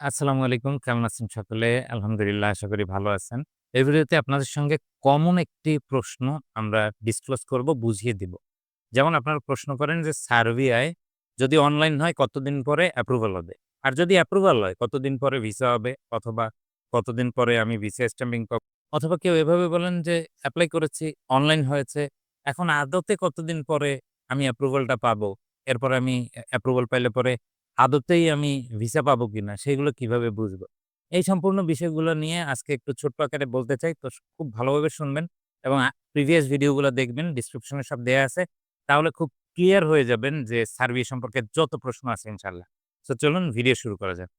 আসসালামু আলাইকুম। কেমন আছেন সকলে? আলহামদুলিল্লাহ আশা করি ভালো আছেন। এই ভিডিওতে আপনাদের সঙ্গে কমন একটি প্রশ্ন আমরা ডিসক্লোজ করব, বুঝিয়ে দিব। যেমন আপনারা প্রশ্ন করেন যে সার্বিয়ায় যদি অনলাইন হয় কতদিন পরে অ্যাপ্রুভাল হবে? আর যদি অ্যাপ্রুভাল হয় কতদিন পরে ভিসা হবে? অথবা কতদিন পরে আমি ভিসা স্ট্যাম্পিং পাবো? অথবা কেউ এভাবে বলেন যে অ্যাপ্লাই করেছি, অনলাইন হয়েছে। এখন আদতে কতদিন পরে আমি অ্যাপ্রুভালটা পাবো? এরপরে আমি অ্যা অ্যাপ্রুভাল পাইলে পরে আদতেই আমি ভিসা পাবো কিনা সেগুলো কীভাবে বুঝব? এই সম্পূর্ণ বিষয়গুলো নিয়ে আজকে একটু ছোট্ট আকারে বলতে চাই। তো খুব ভালোভাবে শুনবেন এবং প্রিভিয়াস ভিডিওগুলো দেখবেন। ডেসক্রিপশনে সব দেওয়া আছে। তাহলে খুব ক্লিয়ার হয়ে যাবেন যে সার্বিয়া সম্পর্কে যত প্রশ্ন আছে ইনশাল্লাহ সো চলুন ভিডিও শুরু করা যাক।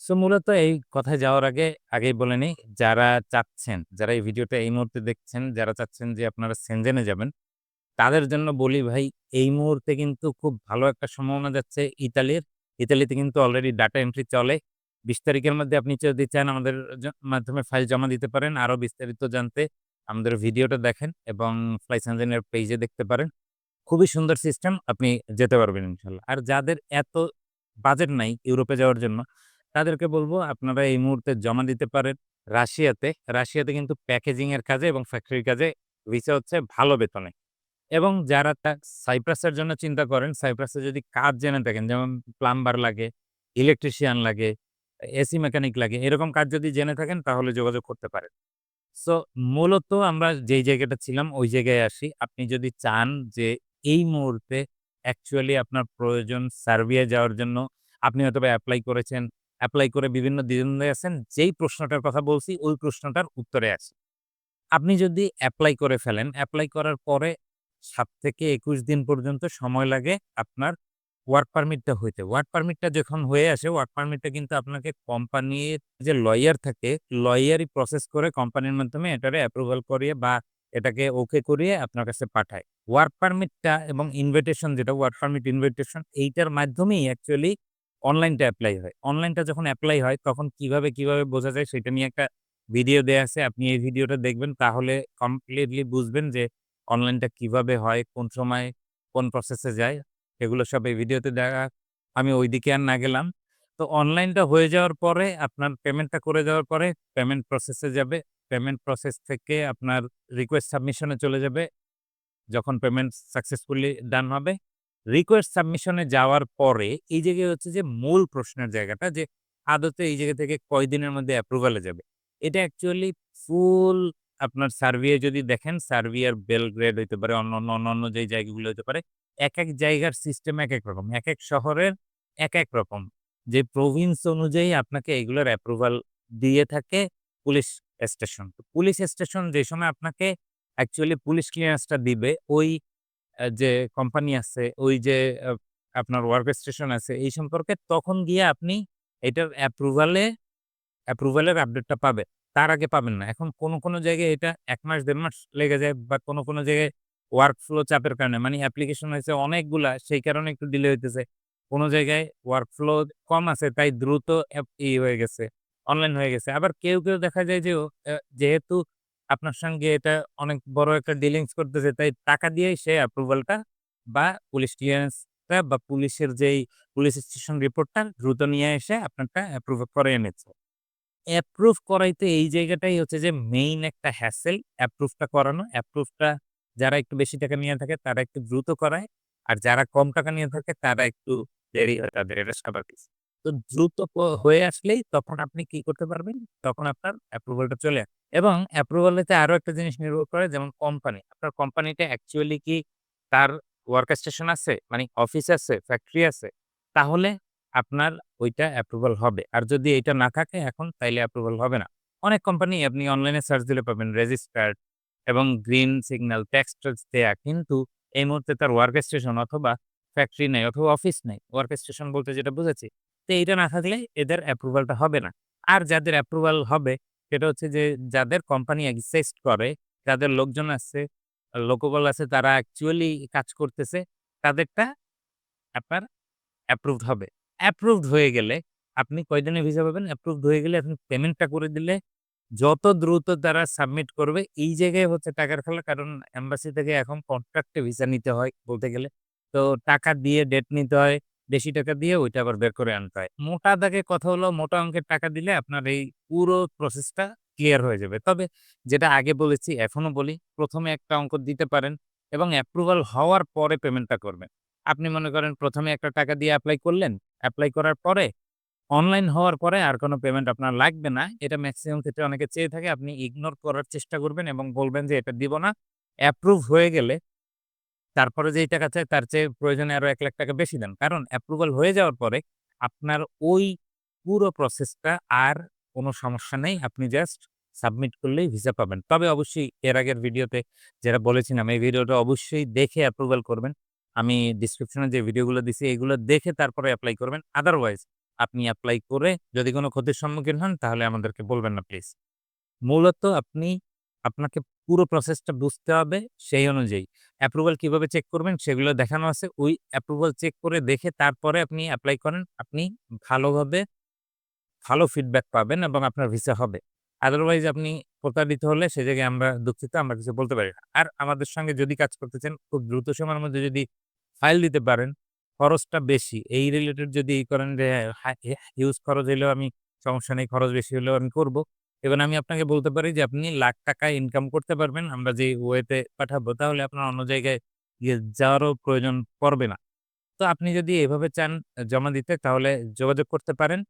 সো মূলত এই কথায় যাওয়ার আগে, আগেই বলে নেই যারা চাচ্ছেন, যারা এই ভিডিওটা এই মুহূর্তে দেখছেন, যারা চাচ্ছেন যে আপনারা সেনজেনে যাবেন, তাদের জন্য বলি ভাই এই মুহূর্তে কিন্তু খুব ভালো একটা সম্ভাবনা যাচ্ছে ইতালির। ইতালিতে কিন্তু অলরেডি ডাটা এন্ট্রি চলে। ২০ তারিখের মধ্যে আপনি যদি চান আমাদের মাধ্যমে ফাইল জমা দিতে পারেন। আরও বিস্তারিত জানতে আমাদের ভিডিওটা দেখেন এবং ফ্লাই সেনজেনের পেজে দেখতে পারেন। খুবই সুন্দর সিস্টেম আপনি যেতে পারবেন ইনশাল্লাহ আর যাদের এত বাজেট নাই ইউরোপে যাওয়ার জন্য, তাদেরকে বলব আপনারা এই মুহূর্তে জমা দিতে পারেন রাশিয়াতে। রাশিয়াতে কিন্তু প্যাকেজিং এর কাজে এবং ফ্যাক্টরির কাজে ভিসা হচ্ছে ভালো বেতনে। এবং যারা সাইপ্রাসের জন্য চিন্তা করেন, সাইপ্রাসে যদি কাজ জেনে থাকেন যেমন প্লাম্বার লাগে, ইলেকট্রিশিয়ান লাগে, এসি মেকানিক লাগে, এরকম কাজ যদি জেনে থাকেন তাহলে যোগাযোগ করতে পারেন। সো মূলত আমরা যেই জায়গাটা ছিলাম ওই জায়গায় আসি। আপনি যদি চান যে এই মুহূর্তে অ্যাকচুয়ালি আপনার প্রয়োজন সার্বিয়া যাওয়ার জন্য, আপনি হয়তোবা অ্যাপ্লাই করেছেন। অ্যাপ্লাই করে বিভিন্ন দ্বিধাদ্বন্দ্বে আছেন। যেই প্রশ্নটার কথা বলছি ওই প্রশ্নটার উত্তরে আছি। আপনি যদি অ্যাপ্লাই করে ফেলেন, অ্যাপ্লাই করার পরে ৭ থেকে ২১ দিন পর্যন্ত সময় লাগে আপনার ওয়ার্ক পারমিটটা হইতে। ওয়ার্ক পারমিটটা যখন হয়ে আসে, ওয়ার্ক পারমিটটা কিন্তু আপনাকে কোম্পানির যে লয়ার থাকে, লয়ারই প্রসেস করে কোম্পানির মাধ্যমে এটারে অ্যাপ্রুভাল করিয়ে বা এটাকে ওকে করিয়ে আপনার কাছে পাঠায়। ওয়ার্ক পারমিটটা এবং ইনভিটেশন যেটা ওয়ার্ক পারমিট ইনভিটেশন এইটার মাধ্যমেই অ্যাকচুয়ালি অনলাইনটা অ্যাপ্লাই হয়। অনলাইনটা যখন অ্যাপ্লাই হয় তখন কীভাবে, কীভাবে বোঝা যায় সেটা নিয়ে একটা ভিডিও দেয়া আছে। আপনি এই ভিডিওটা দেখবেন তাহলে কমপ্লিটলি বুঝবেন যে অনলাইনটা কীভাবে হয়, কোন সময় কোন প্রসেসে যায়, এগুলো সব এই ভিডিওতে দেখা আমি ওইদিকে আর না গেলাম। তো অনলাইনটা হয়ে যাওয়ার পরে আপনার পেমেন্টটা করে দেওয়ার পরে পেমেন্ট প্রসেসে যাবে। পেমেন্ট প্রসেস থেকে আপনার রিকোয়েস্ট সাবমিশনে চলে যাবে। যখন পেমেন্ট সাকসেসফুলি ডান হবে, রিকোয়েস্ট সাবমিশনে যাওয়ার পরে এই জায়গায় হচ্ছে যে মূল প্রশ্নের জায়গাটা যে আদতে এই জায়গা থেকে কয়দিনের মধ্যে অ্যাপ্রুভালে যাবে। এটা অ্যাকচুয়ালি ফুল আপনার সার্বিয়া যদি দেখেন, সার্বিয়ার বেলগ্রেড হইতে পারে, অন্য অন্য অন্যান্য যেই জায়গাগুলো হতে পারে, এক এক জায়গার সিস্টেম এক এক রকম। এক এক শহরের এক এক রকম। যে প্রভিন্স অনুযায়ী আপনাকে এগুলোর অ্যাপ্রুভাল দিয়ে থাকে পুলিশ স্টেশন। পুলিশ স্টেশন যে সময় আপনাকে অ্যাকচুয়ালি পুলিশ ক্লিয়ারেন্সটা দিবে, ওই যে কোম্পানি আছে, ওই যে আপনার ওয়ার্ক স্টেশন আছে, এই সম্পর্কে তখন গিয়ে আপনি এটার অ্যাপ্রুভালে অ্যাপ্রুভালের আপডেটটা পাবেন। তার আগে পাবেন না। এখন কোন, কোন জায়গায় এটা এক মাস দেড় মাস লেগে যায় বা কোন, কোন জায়গায় ওয়ার্ক ফ্লো চাপের কারণে মানে অ্যাপ্লিকেশন হয়েছে অনেকগুলা সেই কারণে একটু ডিলে হইতেছে। কোন জায়গায় ওয়ার্ক ফ্লো কম আছে তাই দ্রুত ই হয়ে গেছে, অনলাইন হয়ে গেছে। আবার কেউ, কেউ দেখা যায় যে যেহেতু আপনার সঙ্গে এটা অনেক বড় একটা ডিলিংস করতেছে তাই টাকা দিয়েই সে অ্যাপ্রুভালটা বা পুলিশ ক্লিয়ারেন্সটা বা পুলিশের যেই পুলিশ স্টেশন রিপোর্টটা দ্রুত নিয়ে এসে আপনারটা অ্যাপ্রুভ করে নিচ্ছে। অ্যাপ্রুভ করাইতে এই জায়গাটাই হচ্ছে যে মেইন একটা হ্যাসেল অ্যাপ্রুভটা করানো। অ্যাপ্রুভটা যারা একটু বেশি টাকা নিয়ে থাকে তারা একটু দ্রুত করায়। আর যারা কম টাকা নিয়ে থাকে তারা একটু দেরি হয় তাদের এটা স্বাভাবিক। তো দ্রুত হয়ে আসলেই তখন আপনি কি করতে পারবেন? তখন আপনার অ্যাপ্রুভালটা চলে আসে। এবং অ্যাপ্রুভালেতে আরও একটা জিনিস নির্ভর করে যেমন কোম্পানি। আপনার কোম্পানিটা অ্যাকচুয়ালি কি তার ওয়ার্ক স্টেশন আছে? মানে অফিস আছে, ফ্যাক্টরি আছে? তাহলে আপনার ওইটা অ্যাপ্রুভাল হবে। আর যদি এটা না থাকে এখন তাইলে অ্যাপ্রুভাল হবে না। অনেক কোম্পানি আপনি অনলাইনে সার্চ দিলে পাবেন রেজিস্টার্ড এবং গ্রিন সিগন্যাল ট্যাক্স দেয়া। কিন্তু এই মুহূর্তে তার ওয়ার্ক স্টেশন অথবা ফ্যাক্টরি নেই অথবা অফিস নেই ওয়ার্ক স্টেশন বলতে যেটা বুঝেছি তো এইটা না থাকলে এদের অ্যাপ্রুভালটা হবে না। আর যাদের অ্যাপ্রুভাল হবে সেটা হচ্ছে যে যাদের কোম্পানি এক্সিস্ট করে, যাদের লোকজন আছে, লোকবল আছে তারা অ্যাকচুয়ালি কাজ করতেছে, তাদেরটা আপনার অ্যাপ্রুভড হবে। অ্যাপ্রুভড হয়ে গেলে আপনি কয়দিনে ভিসা পাবেন? অ্যাপ্রুভড হয়ে গেলে আপনি পেমেন্টটা করে দিলে যত দ্রুত তারা সাবমিট করবে এই জায়গায় হচ্ছে টাকার খেলা। কারণ এম্বাসি থেকে এখন কন্ট্রাক্টে ভিসা নিতে হয় বলতে গেলে। তো টাকা দিয়ে ডেট নিতে হয়। বেশি টাকা দিয়ে ওইটা আবার বের করে আনতে হয়। মোটা দাগে কথা হলো মোটা অঙ্কের টাকা দিলে আপনার এই পুরো প্রসেসটা ক্লিয়ার হয়ে যাবে। তবে যেটা আগে বলেছি এখনও বলি, প্রথমে একটা অঙ্ক দিতে পারেন এবং অ্যাপ্রুভাল হওয়ার পরে পেমেন্টটা করবেন। আপনি মনে করেন প্রথমে একটা টাকা দিয়ে অ্যাপ্লাই করলেন, এপ্লাই করার পরে অনলাইন হওয়ার পরে আর কোনো পেমেন্ট আপনার লাগবে না। এটা ম্যাক্সিমাম ক্ষেত্রে অনেকে চেয়ে থাকে। আপনি ইগনোর করার চেষ্টা করবেন এবং বলবেন যে এটা দিব না। অ্যাপ্রুভ হয়ে গেলে তারপরে যেই টাকা চায় তার চেয়ে প্রয়োজনে আরও ৳১,০০,০০০ টাকা বেশি দেন। কারণ অ্যাপ্রুভাল হয়ে যাওয়ার পরে আপনার ওই পুরো প্রসেসটা আর কোনো সমস্যা নেই। আপনি জাস্ট সাবমিট করলেই ভিসা পাবেন। তবে অবশ্যই এর আগের ভিডিওতে যেটা বলেছিলাম এই ভিডিওটা অবশ্যই দেখে অ্যাপ্রুভাল করবেন। আমি ডেসক্রিপশনে যে ভিডিওগুলো দিছি, এগুলো দেখে তারপরে অ্যাপ্লাই করবেন। আদারওয়াইজ আপনি অ্যাপ্লাই করে যদি কোনো ক্ষতির সম্মুখীন হন, তাহলে আমাদেরকে বলবেন না প্লিজ। মূলত আপনি, আপনাকে পুরো প্রসেসটা বুঝতে হবে সেই অনুযায়ী। অ্যাপ্রুভাল কীভাবে চেক করবেন, সেগুলো দেখানো আছে। ওই অ্যাপ্রুভাল চেক করে দেখে তারপরে আপনি অ্যাপ্লাই করেন। আপনি ভালোভাবে ভালো ফিডব্যাক পাবেন এবং আপনার ভিসা হবে। আদারওয়াইজ আপনি প্রতারিত হলে সে জায়গায় আমরা দুঃখিত, আমরা কিছু বলতে পারি না। আর আমাদের সঙ্গে যদি কাজ করতে চান, খুব দ্রুত সময়ের মধ্যে যদি ফাইল দিতে পারেন, খরচটা বেশি। এই রিলেটেড যদি ই করেন যে হিউজ খরচ হইলেও আমি সমস্যা নেই, খরচ বেশি হলেও আমি করব। এবং আমি আপনাকে বলতে পারি যে আপনি লাখ টাকা ইনকাম করতে পারবেন। আমরা যে ওয়েতে পাঠাবো তাহলে আপনার অন্য জায়গায় যাওয়ারও প্রয়োজন পড়বে না। তো আপনি যদি এভাবে চান জমা দিতে তাহলে যোগাযোগ করতে পারেন।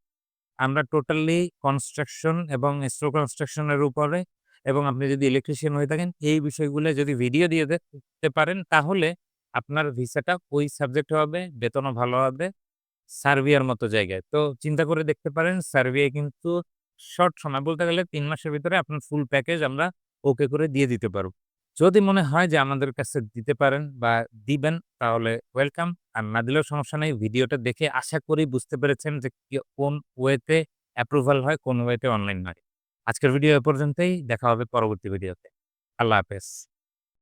আমরা টোটালি কনস্ট্রাকশন এবং স্ট্রো কনস্ট্রাকশন এর উপরে এবং আপনি যদি ইলেকট্রিশিয়ান হয়ে থাকেন এই বিষয়গুলো যদি ভিডিও দিয়ে দিতে পারেন তাহলে আপনার ভিসাটা ওই সাবজেক্ট হবে, বেতনও ভালো হবে। সার্বিয়ার মতো জায়গায়। তো চিন্তা করে দেখতে পারেন সার্বিয়ায় কিন্তু শর্ট সময় বলতে গেলে তিন মাসের ভিতরে আপনার ফুল প্যাকেজ আমরা ওকে করে দিয়ে দিতে পারব। যদি মনে হয় যে আমাদের কাছে দিতে পারেন বা দিবেন তাহলে ওয়েলকাম। আর না দিলেও সমস্যা নেই। ভিডিওটা দেখে আশা করি বুঝতে পেরেছেন যে কোন ওয়েতে অ্যাপ্রুভাল হয়, কোন ওয়েতে অনলাইন হয়। আজকের ভিডিও এ পর্যন্তই। দেখা হবে পরবর্তী ভিডিওতে। আল্লাহ হাফেজ।